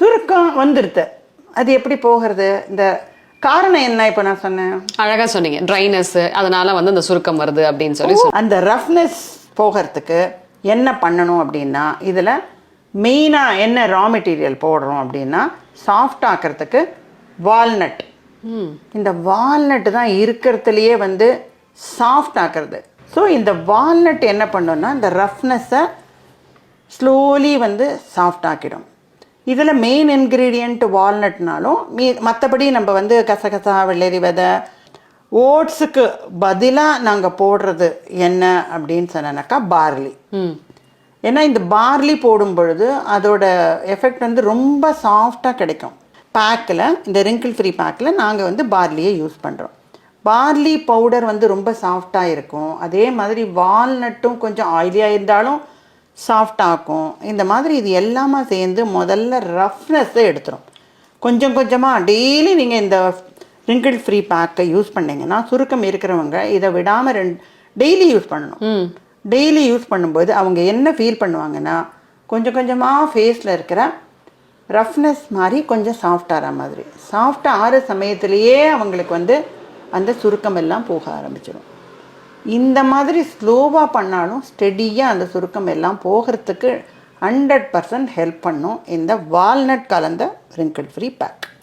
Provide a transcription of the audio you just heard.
சுருக்கம் வந்துடுது. அது எப்படி போகிறது? இந்த காரணம் என்ன இப்போ நான் சொன்னேன்? அழகா சொன்னீங்க. ட்ரைனஸ் அதனால வந்து அந்த சுருக்கம் வருது அப்படின்னு சொல்லி. அந்த ரஃப்னஸ் போகிறதுக்கு என்ன பண்ணணும் அப்படின்னா இதில் மெயினாக என்ன ரா மெட்டீரியல் போடுறோம் அப்படின்னா சாஃப்ட் ஆக்கிறதுக்கு வால்நட் இந்த வால்நட் தான் இருக்கிறதுலையே வந்து சாஃப்ட் ஆக்கிறது. ஸோ இந்த வால்நட் என்ன பண்ணுன்னா இந்த ரஃப்னஸை ஸ்லோலி வந்து சாஃப்ட் ஆக்கிடும். இதில் மெயின் இன்க்ரீடியண்ட் வால்நட்னாலும் மீ மற்றபடி நம்ம வந்து கசகசா வெள்ளரி விதை ஓட்ஸுக்கு பதிலாக நாங்கள் போடுறது என்ன அப்படின்னு சொன்னனாக்கா பார்லி ம். ஏன்னா இந்த பார்லி போடும் பொழுது அதோட எஃபெக்ட் வந்து ரொம்ப சாஃப்டாக கிடைக்கும். பேக்கில் இந்த ரிங்கிள் ஃப்ரீ பேக்கில் நாங்கள் வந்து பார்லியை யூஸ் பண்ணுறோம் பார்லி பவுடர் வந்து ரொம்ப சாஃப்டாக இருக்கும். அதே மாதிரி வால்நட்டும் கொஞ்சம் ஆயிலியாக இருந்தாலும் சாஃப்ட் ஆக்கும். இந்த மாதிரி இது எல்லாமே சேர்ந்து முதல்ல ரஃப்னஸ்ஸை எடுத்துரும். கொஞ்சம் கொஞ்சமாக டெய்லி நீங்கள் இந்த ரிங்கிள் ஃப்ரீ பேக்கை யூஸ் பண்ணீங்கன்னா சுருக்கம் இருக்கிறவங்க இதை விடாமல் ரெண்டு டெய்லி யூஸ் பண்ணணும். ம். டெய்லி யூஸ் பண்ணும்போது அவங்க என்ன ஃபீல் பண்ணுவாங்கன்னா கொஞ்சம் கொஞ்சமாக ஃபேஸில் இருக்கிற ரஃப்னஸ் மாதிரி கொஞ்சம் சாஃப்ட் ஆகிற மாதிரி. சாஃப்ட் ஆகிற சமயத்திலேயே அவங்களுக்கு வந்து அந்த சுருக்கம் எல்லாம் போக ஆரம்பிச்சிடும் இந்த மாதிரி ஸ்லோவாக பண்ணாலும் ஸ்டெடியாக அந்த சுருக்கம் எல்லாம் போகிறதுக்கு ஹண்ட்ரட் பர்சன்ட் ஹெல்ப் பண்ணும். இந்த வால்நட் கலந்த ரிங்கிள் ஃப்ரீ பேக்.